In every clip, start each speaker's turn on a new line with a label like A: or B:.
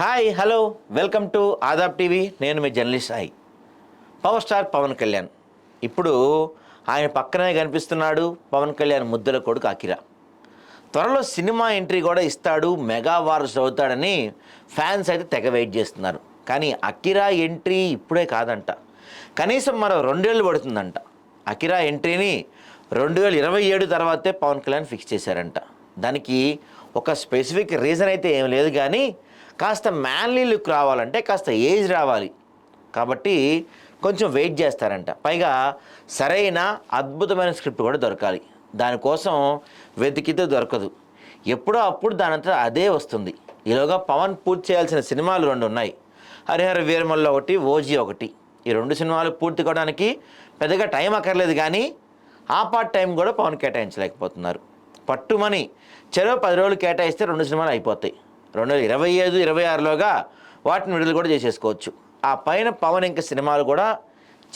A: Hi hello welcome to Aadab TV. నేను మీ journalist Sai power star Pawan Kalyan. ఇప్పుడు ఆయన పక్కనే కనిపిస్తున్నాడు పవన్ కళ్యాణ్ ముద్దుల కొడుకు అకిరా త్వరలో సినిమా ఎంట్రీ కూడా ఇస్తాడు మెగా వార్స్ అవుతాడని ఫ్యాన్స్ అయితే తెగ వెయిట్ చేస్తున్నారు. కానీ అకిరా ఎంట్రీ ఇప్పుడే కాదంట. కనీసం మరో రెండేళ్ళు పడుతుందంట. అకిరా ఎంట్రీని రెండు వేల ఇరవై ఏడు తర్వాతే పవన్ కళ్యాణ్ ఫిక్స్ చేశారంట. దానికి ఒక స్పెసిఫిక్ రీజన్ అయితే ఏం లేదు కానీ కాస్త మ్యాన్లీ లుక్ రావాలంటే కాస్త ఏజ్ రావాలి. కాబట్టి కొంచెం వెయిట్ చేస్తారంట. పైగా సరైన అద్భుతమైన స్క్రిప్ట్ కూడా దొరకాలి. దానికోసం వెతికితే దొరకదు. ఎప్పుడో అప్పుడు దానంతా అదే వస్తుంది. ఈలోగా పవన్ పూర్తి చేయాల్సిన సినిమాలు రెండు ఉన్నాయి. హరిహర వీరమల్ల ఒకటి ఓజీ ఒకటి. ఈ రెండు సినిమాలు పూర్తి కావడానికి పెద్దగా టైం అక్కర్లేదు కానీ ఆ పార్ట్ టైం కూడా పవన్ కేటాయించలేకపోతున్నారు. పట్టుమని చెరో పది రోజులు కేటాయిస్తే రెండు సినిమాలు అయిపోతాయి. రెండు వేల ఇరవై ఐదు ఇరవై ఆరులోగా వాటిని విడుదల కూడా చేసేసుకోవచ్చు. ఆ పైన పవన్ ఇంక సినిమాలు కూడా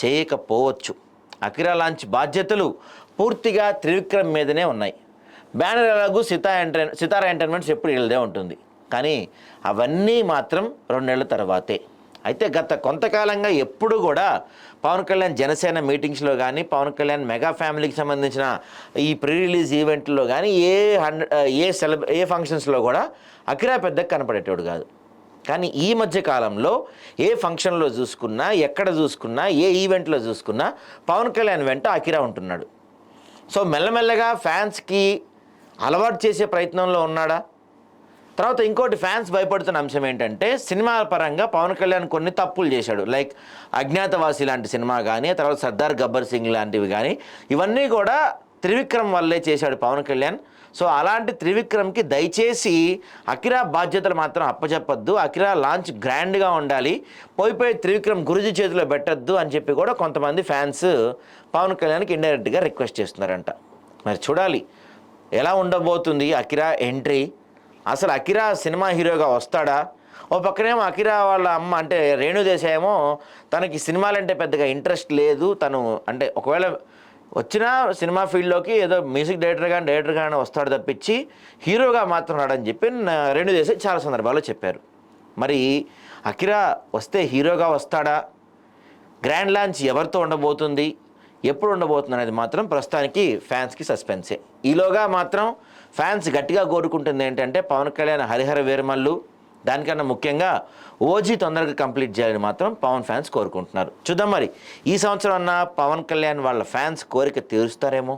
A: చేయకపోవచ్చు. అకిరా లాంచ్ బాధ్యతలు పూర్తిగా త్రివిక్రమ్ మీదనే ఉన్నాయి. బ్యానర్ ఎలాగూ సితా ఎంటర్ సితారా ఎంటర్టైన్మెంట్స్ ఎప్పుడు వీళ్ళదే ఉంటుంది. కానీ అవన్నీ మాత్రం రెండేళ్ళ తర్వాతే. అయితే గత కొంతకాలంగా ఎప్పుడు కూడా పవన్ కళ్యాణ్ జనసేన మీటింగ్స్లో కానీ పవన్ కళ్యాణ్ మెగా ఫ్యామిలీకి సంబంధించిన ఈ ప్రీ రిలీజ్ ఈవెంట్లో కానీ ఏ హండ్రెడ్ ఏ సెలబ్ ఏ ఫంక్షన్స్లో కూడా అఖిరా పెద్దగా కనపడేటోడు కాదు. కానీ ఈ మధ్య కాలంలో ఏ ఫంక్షన్లో చూసుకున్నా ఎక్కడ చూసుకున్నా ఏ ఈవెంట్లో చూసుకున్నా పవన్ కళ్యాణ్ వెంట అఖిరా ఉంటున్నాడు. సో మెల్లమెల్లగా ఫ్యాన్స్కి అలవాటు చేసే ప్రయత్నంలో ఉన్నాడా? తర్వాత ఇంకోటి ఫ్యాన్స్ భయపడుతున్న అంశం ఏంటంటే సినిమాల పరంగా పవన్ కళ్యాణ్ కొన్ని తప్పులు చేశాడు. లైక్ అజ్ఞాతవాసి లాంటి సినిమా కానీ తర్వాత సర్దార్ గబ్బర్ సింగ్ లాంటివి కానీ ఇవన్నీ కూడా త్రివిక్రమ్ వల్లే చేశాడు పవన్ కళ్యాణ్. సో అలాంటి త్రివిక్రమ్కి దయచేసి అకిరా బాధ్యతలు మాత్రం అప్పచెప్పద్దు అకిరా లాంచ్ గ్రాండ్గా ఉండాలి. పోయి పోయి త్రివిక్రమ్ గురుజీ చేతిలో పెట్టద్దు అని చెప్పి కూడా కొంతమంది ఫ్యాన్స్ పవన్ కళ్యాణ్కి ఇండైరెక్ట్గా రిక్వెస్ట్ చేస్తున్నారంట. మరి చూడాలి. ఎలా ఉండబోతుంది అకిరా ఎంట్రీ? అసలు అకిరా సినిమా హీరోగా వస్తాడా? ఓ పక్కనేమో అకిరా వాళ్ళ అమ్మ అంటే రేణుదేశాయ్ తనకి సినిమాలంటే పెద్దగా ఇంట్రెస్ట్ లేదు. తను అంటే ఒకవేళ వచ్చిన సినిమా ఫీల్డ్లోకి ఏదో మ్యూజిక్ డైరెక్టర్ కానీ డైరెక్టర్ కానీ వస్తాడు తప్పించి హీరోగా మాత్రం రాడని చెప్పి రెండు రేణుదేశాయ్ చాలా సందర్భాల్లో చెప్పారు. మరి అకిరా వస్తే హీరోగా వస్తాడా? గ్రాండ్ లాంచ్ ఎవరితో ఉండబోతుంది? ఎప్పుడు ఉండబోతుంది అనేది మాత్రం ప్రస్తుతానికి ఫ్యాన్స్కి సస్పెన్సే. ఈలోగా మాత్రం ఫ్యాన్స్ గట్టిగా కోరుకుంటుంది ఏంటంటే పవన్ కళ్యాణ్ హరిహర వీరమల్లు దానికన్నా ముఖ్యంగా ఓజీ తొందరగా కంప్లీట్ చేయాలని మాత్రం పవన్ ఫ్యాన్స్ కోరుకుంటున్నారు. చూద్దాం మరి ఈ సంవత్సరం అన్న పవన్ కళ్యాణ్ వాళ్ళ ఫ్యాన్స్ కోరిక తీరుస్తారేమో?